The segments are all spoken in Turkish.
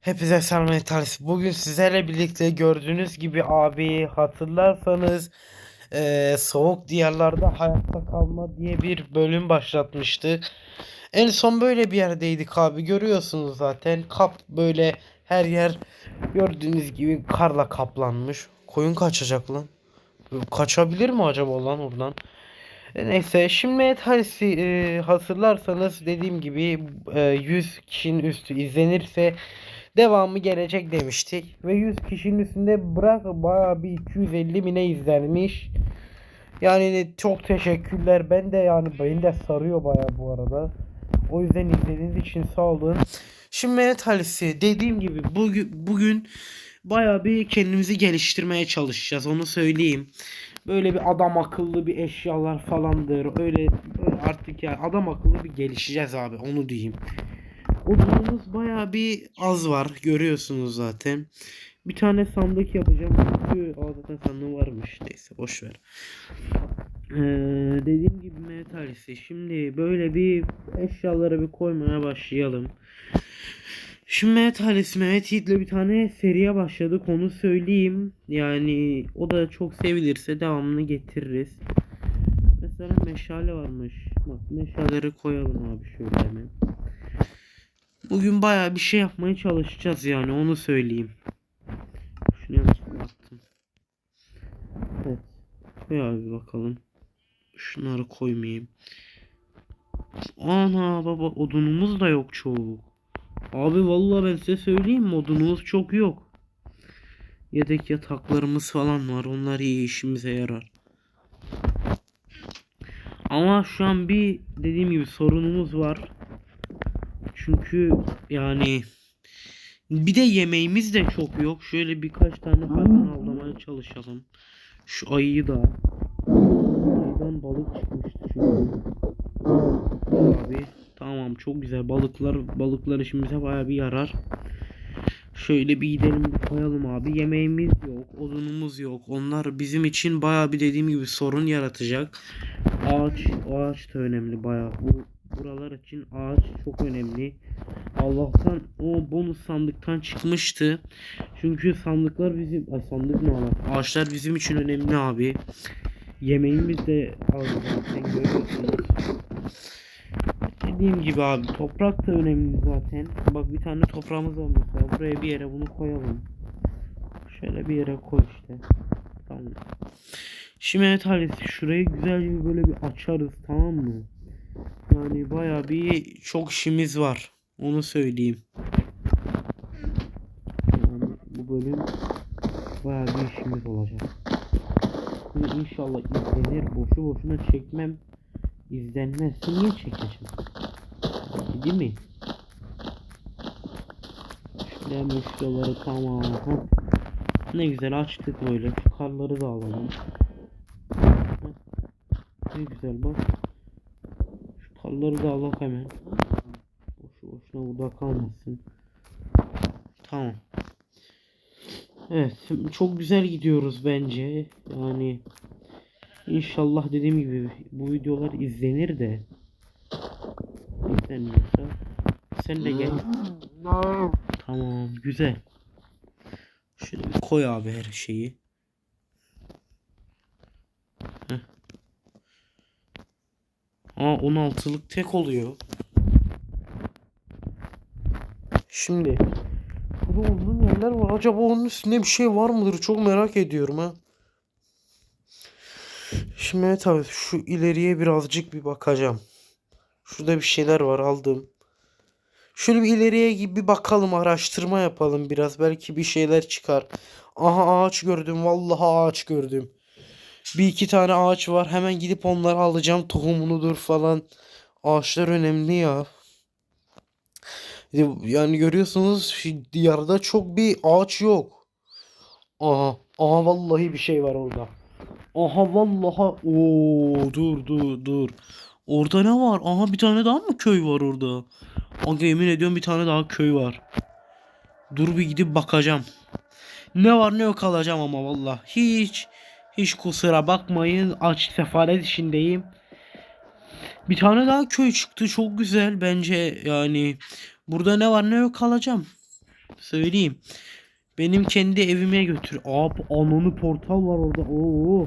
Hepinize selam Metalis. Bugün sizlerle birlikte gördüğünüz gibi abi hatırlarsanız eee, soğuk diyarlarda hayatta kalma diye bir bölüm başlatmıştık. En son böyle bir yerdeydik abi görüyorsunuz zaten. Kap böyle her yer gördüğünüz gibi karla kaplanmış. Koyun kaçacak lan. Kaçabilir mi acaba lan oradan? E, Neyse şimdi Metalist'i e, hatırlarsanız dediğim gibi e, 100 kişinin üstü izlenirse devamı gelecek demiştik. Ve 100 kişinin üstünde bırak bayağı bir 250 bine izlenmiş. Yani çok teşekkürler. Ben de yani beni de sarıyor bayağı bu arada. O yüzden izlediğiniz için sağ olun. Şimdi Metalist'i dediğim gibi bugün, bugün bayağı bir kendimizi geliştirmeye çalışacağız onu söyleyeyim. Böyle bir adam akıllı bir eşyalar falandır. Öyle, öyle artık yani adam akıllı bir gelişeceğiz abi onu diyeyim. Odunumuz bayağı bir az var. Görüyorsunuz zaten. Bir tane sandık yapacağım. Çünkü aa, zaten sandığı varmış. Neyse boş ver. Ee, dediğim gibi metalisi. Şimdi böyle bir eşyaları bir koymaya başlayalım. Şimdi Mehmet Mehmet Yiğit'le bir tane seriye başladık onu söyleyeyim. Yani o da çok sevilirse devamını getiririz. Mesela meşale varmış. Bak meşaleleri koyalım abi şöyle hemen. Bugün bayağı bir şey yapmaya çalışacağız yani onu söyleyeyim. Şunu yanlışlıkla attım. Evet. Koy abi bakalım. Şunları koymayayım. Ana baba odunumuz da yok çoğu. Abi vallahi ben size söyleyeyim mi odunumuz çok yok. Yedek yataklarımız falan var. Onlar iyi işimize yarar. Ama şu an bir dediğim gibi sorunumuz var. Çünkü yani bir de yemeğimiz de çok yok. Şöyle birkaç tane hayvan avlamaya çalışalım. Şu ayıyı da. Ayıdan balık çıkmıştı çünkü. Abi tamam çok güzel balıklar balıklar işimize baya bir yarar. Şöyle bir gidelim bir koyalım abi. Yemeğimiz yok, odunumuz yok. Onlar bizim için baya bir dediğim gibi sorun yaratacak. Ağaç, ağaç da önemli baya. Bu buralar için ağaç çok önemli. Allah'tan o bonus sandıktan çıkmıştı. Çünkü sandıklar bizim ay sandık ne lan? Ağaçlar bizim için önemli abi. Yemeğimiz de az zaten görüyorsunuz. Dediğim gibi abi toprak da önemli zaten. Bak bir tane toprağımız var mesela. Buraya bir yere bunu koyalım. Şöyle bir yere koy işte. Tamam. Şimdi evet Halis şurayı güzelce böyle bir açarız tamam mı? Yani baya bir çok işimiz var. Onu söyleyeyim. Yani bu bölüm baya bir işimiz olacak. Ve inşallah izlenir. Boşu boşuna çekmem. İzlenmezse niye çekeceğim? Değil mi? Hemen şuraları tamam. Ne güzel açtık böyle. Şu karları da alalım. Ne güzel bak. Karları da alalım hemen. Boşu boşuna burada kalmasın. Tamam. Evet, çok güzel gidiyoruz bence. Yani inşallah dediğim gibi bu videolar izlenir de izlenmiyorsa sen de gel. Tamam, güzel. Şöyle bir koy abi her şeyi. Heh. Aa 16'lık tek oluyor. Şimdi Burada uzun yerler var. Acaba onun üstünde bir şey var mıdır? Çok merak ediyorum ha. Şimdi evet abi şu ileriye birazcık bir bakacağım. Şurada bir şeyler var aldım. Şöyle bir ileriye gibi bir bakalım araştırma yapalım biraz. Belki bir şeyler çıkar. Aha ağaç gördüm. Vallahi ağaç gördüm. Bir iki tane ağaç var. Hemen gidip onları alacağım. Tohumunudur falan. Ağaçlar önemli ya. Yani görüyorsunuz diyarda çok bir ağaç yok. Aha, aha vallahi bir şey var orada. Aha vallahi o dur dur dur. Orada ne var? Aha bir tane daha mı köy var orada? Aga yemin ediyorum bir tane daha köy var. Dur bir gidip bakacağım. Ne var ne yok alacağım ama vallahi hiç hiç kusura bakmayın aç sefalet içindeyim. Bir tane daha köy çıktı çok güzel bence yani burada ne var ne yok alacağım. Söyleyeyim. Benim kendi evime götür. Abi ananı portal var orada. Oo.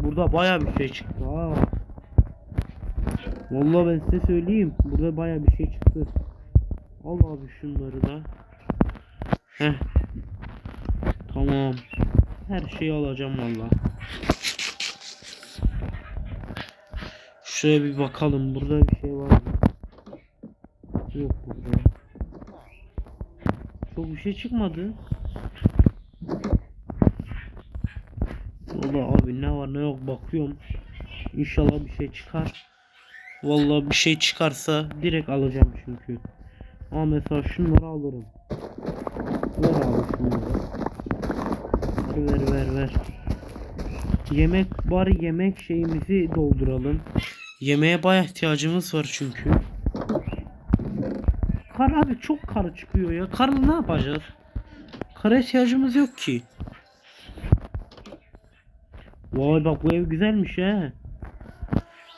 Burada baya bir şey çıktı ha. Vallahi ben size söyleyeyim. Burada baya bir şey çıktı. Al abi şunları da. Heh. Tamam. Her şeyi alacağım valla. Şuraya bir bakalım. Burada bir şey var mı? Yok burada. Çok bir şey çıkmadı. Valla abi ne var ne yok bakıyorum. İnşallah bir şey çıkar. Vallahi bir şey çıkarsa direkt alacağım çünkü. Ama mesela şunları alırım. Ver abi şunları. Ver ver ver. Yemek bari yemek şeyimizi dolduralım. Yemeğe baya ihtiyacımız var çünkü. Kar abi çok kar çıkıyor ya. Karla ne yapacağız? Kara ihtiyacımız yok ki. Vay bak bu ev güzelmiş he.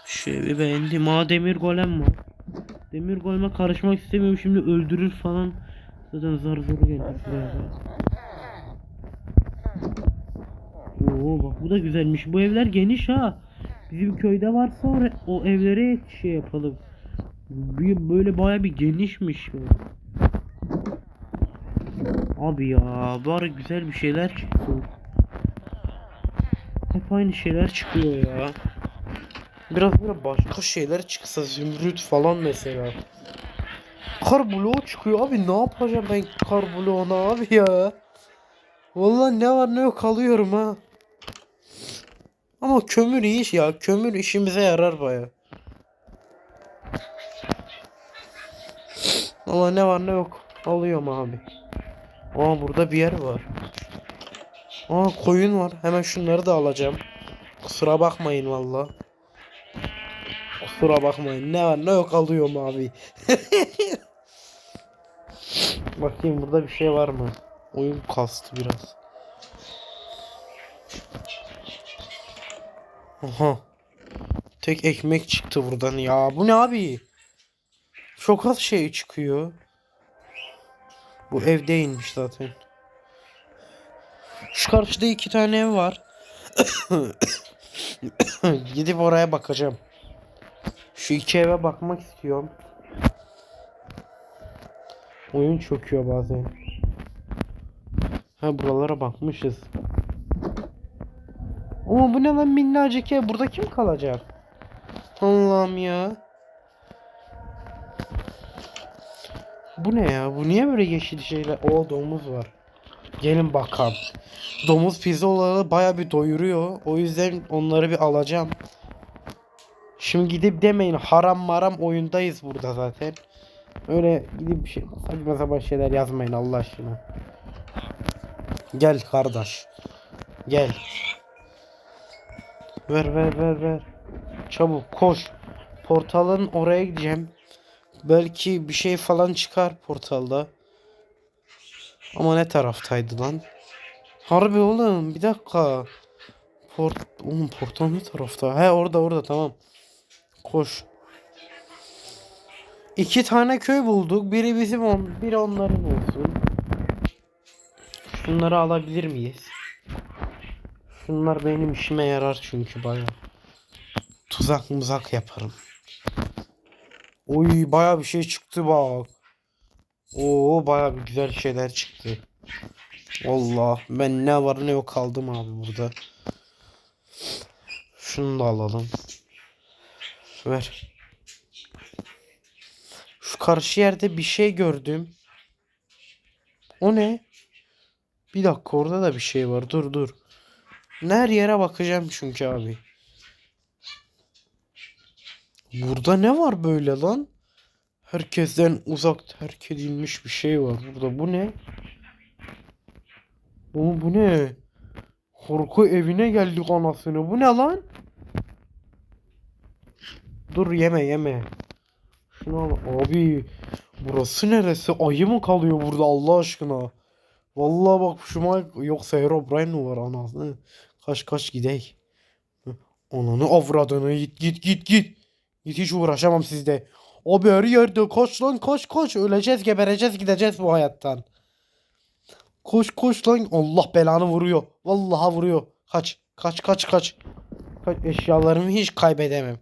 Şu evi beğendim. Aa demir golem var. Demir goleme karışmak istemiyorum şimdi öldürür falan. Zaten zar zor geldi şuraya. Oo bak bu da güzelmiş. Bu evler geniş ha. Bizim köyde varsa o, o evlere şey yapalım. Böyle baya bir genişmiş. Abi ya bari güzel bir şeyler çıksın. Hep aynı şeyler çıkıyor ya. Biraz böyle başka şeyler çıksa zümrüt falan mesela. Kar bloğu çıkıyor abi ne yapacağım ben kar bloğuna abi ya. Vallahi ne var ne yok alıyorum ha. Ama kömür iyi iş ya. Kömür işimize yarar baya. Ama ne var ne yok alıyorum abi. Aa burada bir yer var. Aa koyun var. Hemen şunları da alacağım. Kusura bakmayın valla. Kusura bakmayın. Ne var ne yok alıyorum abi. Bakayım burada bir şey var mı? Oyun kastı biraz. Aha. Tek ekmek çıktı buradan ya. Bu ne abi? Çok az şey çıkıyor. Bu ev değilmiş zaten. Şu karşıda iki tane ev var. Gidip oraya bakacağım. Şu iki eve bakmak istiyorum. Oyun çöküyor bazen. Ha buralara bakmışız. Ama bu ne lan minnacık ev. Burada kim kalacak? Allah'ım ya. Bu ne ya? Bu niye böyle yeşil şeyler? O domuz var. Gelin bakalım. Domuz pirzolaları baya bir doyuruyor. O yüzden onları bir alacağım. Şimdi gidip demeyin haram maram oyundayız burada zaten. Öyle gidip bir şey saçma sapan şeyler yazmayın Allah aşkına. Gel kardeş. Gel. Ver ver ver ver. Çabuk koş. Portalın oraya gideceğim. Belki bir şey falan çıkar portalda. Ama ne taraftaydı lan? Harbi oğlum bir dakika. Port oğlum portal ne tarafta? He orada orada tamam. Koş. İki tane köy bulduk. Biri bizim on, biri onların olsun. Şunları alabilir miyiz? Şunlar benim işime yarar çünkü baya. Tuzak muzak yaparım. Oy baya bir şey çıktı bak. Oo baya bir güzel şeyler çıktı. Allah ben ne var ne yok kaldım abi burada. Şunu da alalım. Ver. Şu karşı yerde bir şey gördüm. O ne? Bir dakika orada da bir şey var. Dur dur. Her yere bakacağım çünkü abi. Burada ne var böyle lan? Herkesten uzak terk edilmiş bir şey var burada. Bu ne? Bu, bu ne? Korku evine geldik anasını. Bu ne lan? Dur yeme yeme. Şunu al. Abi burası neresi? Ayı mı kalıyor burada Allah aşkına? Vallahi bak şuma yoksa Herobrine mi var anasını? Kaç kaç gidey. Ananı avradını git git git git. Git hiç uğraşamam sizde. Abi her yerde kaç lan kaç kaç. Öleceğiz gebereceğiz gideceğiz bu hayattan. Koş koş lan. Allah belanı vuruyor. Vallahi vuruyor. Kaç. Kaç kaç kaç. Kaç eşyalarımı hiç kaybedemem.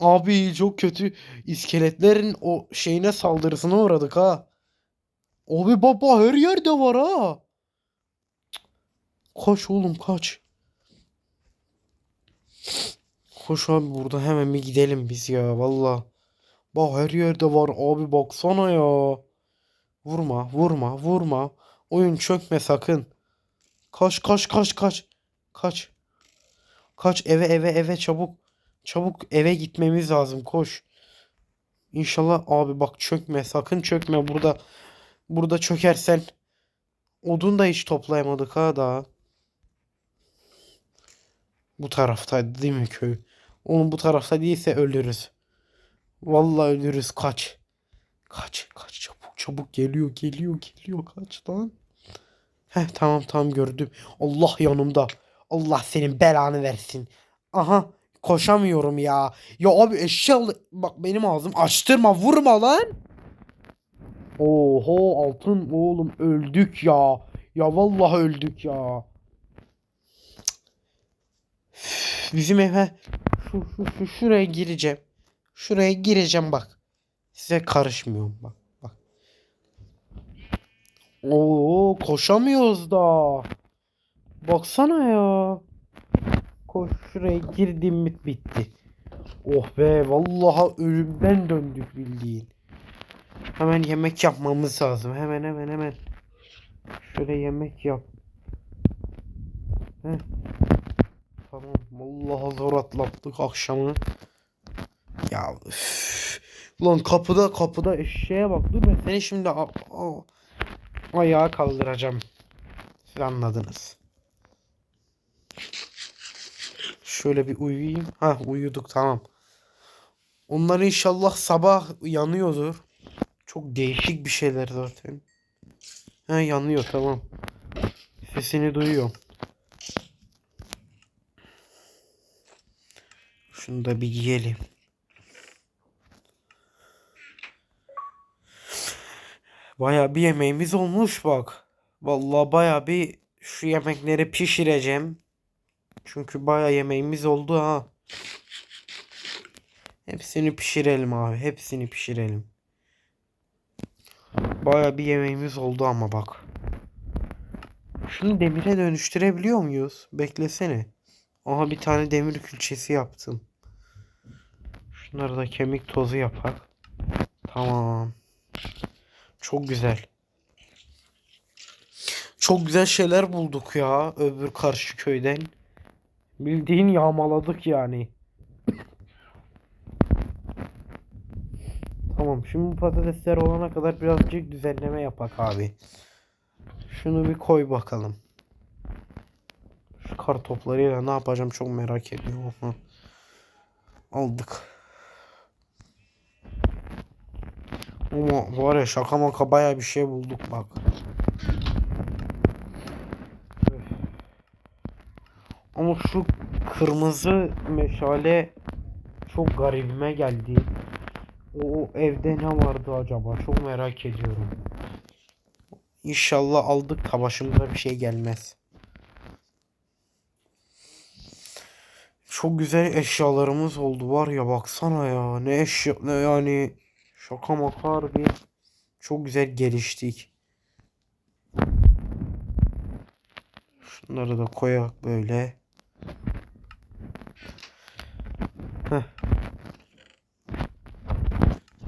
Abi çok kötü iskeletlerin o şeyine saldırısına uğradık ha. Abi baba her yerde var ha. Kaç oğlum kaç. Koş abi burada hemen bir gidelim biz ya valla. Bak her yerde var abi baksana ya. Vurma vurma vurma. Oyun çökme sakın. Kaç kaç kaç kaç. Kaç. Kaç eve eve eve çabuk. Çabuk eve gitmemiz lazım koş. İnşallah abi bak çökme sakın çökme burada. Burada çökersen. Odun da hiç toplayamadık ha daha. Bu taraftaydı değil mi köy? Onun bu tarafta değilse ölürüz. Vallahi ölürüz kaç. Kaç kaç çabuk çabuk geliyor geliyor geliyor kaç lan. Heh tamam tamam gördüm. Allah yanımda. Allah senin belanı versin. Aha koşamıyorum ya. Ya abi eşyalı bak benim ağzım açtırma vurma lan. Oho altın oğlum öldük ya. Ya vallahi öldük ya. Üf, Bizim eve şu, şu, şu şuraya gireceğim. Şuraya gireceğim bak. Size karışmıyorum bak. Bak. Oo koşamıyoruz da. Baksana ya. Koş şuraya girdim mi bitti. Oh be vallahi ölümden döndük bildiğin. Hemen yemek yapmamız lazım. Hemen hemen hemen. Şöyle yemek yap. Heh. Tamam. Vallahi zor atlattık akşamı. Ya üf. Ulan kapıda kapıda eşeğe bak. Dur ben seni şimdi a- a- ayağa kaldıracağım. Siz anladınız. Şöyle bir uyuyayım. Ha uyuduk tamam. Onlar inşallah sabah yanıyordur. Çok değişik bir şeyler zaten. Ha yanıyor tamam. Sesini duyuyorum. Şunu da bir yiyelim. Baya bir yemeğimiz olmuş bak. Vallahi baya bir şu yemekleri pişireceğim. Çünkü baya yemeğimiz oldu ha. Hepsini pişirelim abi. Hepsini pişirelim. Baya bir yemeğimiz oldu ama bak. Şunu demire dönüştürebiliyor muyuz? Beklesene. Aha bir tane demir külçesi yaptım. Şunları da kemik tozu yapak. Tamam. Çok güzel. Çok güzel şeyler bulduk ya öbür karşı köyden. Bildiğin yağmaladık yani. Tamam şimdi bu patatesler olana kadar birazcık düzenleme yapak abi. Şunu bir koy bakalım. Şu kar toplarıyla ne yapacağım çok merak ediyorum. Aldık. Ama var ya şaka maka baya bir şey bulduk bak. Ama şu kırmızı meşale çok garibime geldi. O evde ne vardı acaba? Çok merak ediyorum. İnşallah aldık da başımıza bir şey gelmez. Çok güzel eşyalarımız oldu var ya baksana ya. Ne eşya ne yani şaka maka harbi. Çok güzel geliştik. Şunları da koyak böyle.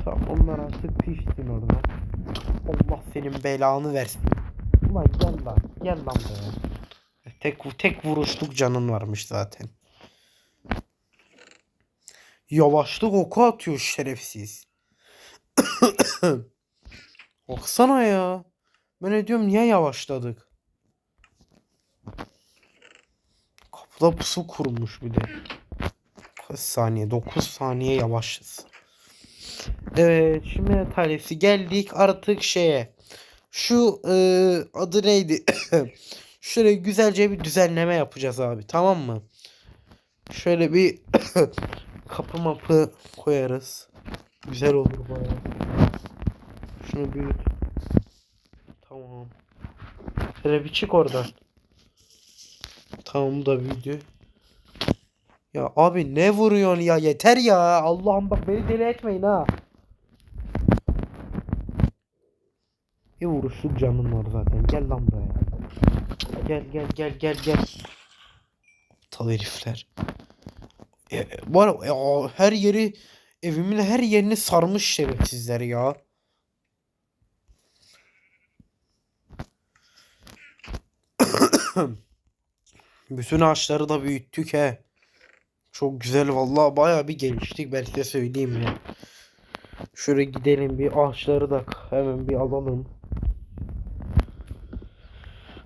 Tamam onlar artık pişsin orada. Allah senin belanı versin. Ulan gel lan. Gel lan be. Tek, tek vuruşluk canın varmış zaten. Yavaşlık oku atıyor şerefsiz. Baksana ya. Ben diyorum niye yavaşladık? Kapıda pusu kurmuş bir de. Kaç saniye? 9 saniye yavaşız. Evet şimdi talepsi geldik artık şeye. Şu e, adı neydi? Şöyle güzelce bir düzenleme yapacağız abi tamam mı? Şöyle bir kapı mapı koyarız. Güzel olur bayağı. Şunu büyüt. Tamam. Hele bir çık oradan. Tamam da büyüdü. Ya abi ne vuruyorsun ya yeter ya. Allah'ım bak beni deli etmeyin ha. Bir vuruşluk canın var zaten. Gel lan buraya. Gel gel gel gel gel. Aptal herifler. E, var ya, her yeri evimin her yerini sarmış şerefsizler ya. Bütün ağaçları da büyüttük he. Çok güzel vallahi bayağı bir geliştik ben size söyleyeyim ya. Şuraya gidelim bir ağaçları da hemen bir alalım.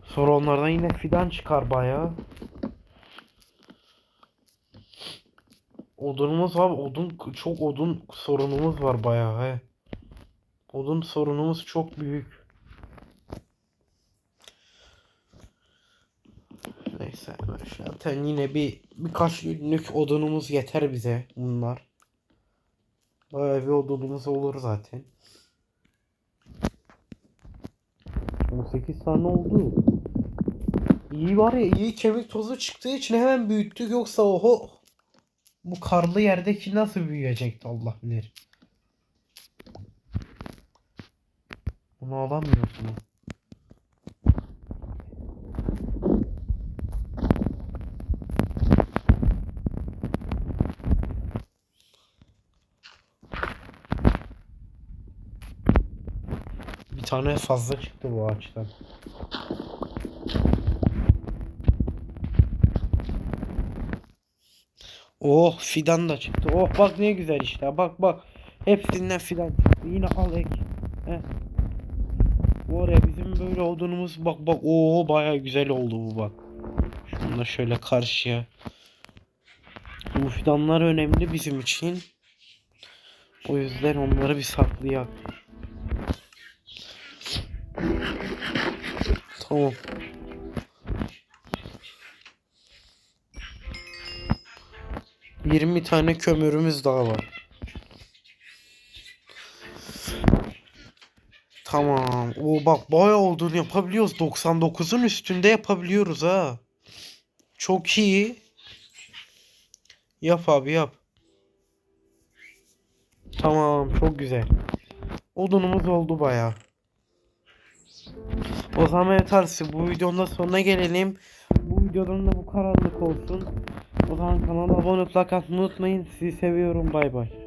Sonra onlardan yine fidan çıkar bayağı. Odunumuz var. Odun çok odun sorunumuz var bayağı he. Odun sorunumuz çok büyük. Neyse zaten yine bir birkaç günlük odunumuz yeter bize bunlar. Bayağı bir odunumuz olur zaten. 18 tane oldu. İyi var ya iyi kemik tozu çıktığı için hemen büyüttük yoksa oho bu karlı yerdeki nasıl büyüyecekti Allah bilir. Bunu alamıyorsun. Tane fazla çıktı bu ağaçtan. Oh fidan da çıktı. Oh bak ne güzel işte. Bak bak. Hepsinden fidan çıktı. Yine al ek. Bu araya bizim böyle odunumuz bak bak. Oo baya güzel oldu bu bak. Şunu da şöyle karşıya. Bu fidanlar önemli bizim için. O yüzden onları bir saklayalım. Tamam. Yirmi tane kömürümüz daha var. Tamam. O bak bayağı olduğunu yapabiliyoruz. 99'un üstünde yapabiliyoruz ha. Çok iyi. Yap abi yap. Tamam çok güzel. Odunumuz oldu bayağı. O zaman yeterse bu videonun da sonuna gelelim. Bu videodan da bu karanlık olsun. O zaman kanala abone olup unutmayın. Sizi seviyorum. Bay bay.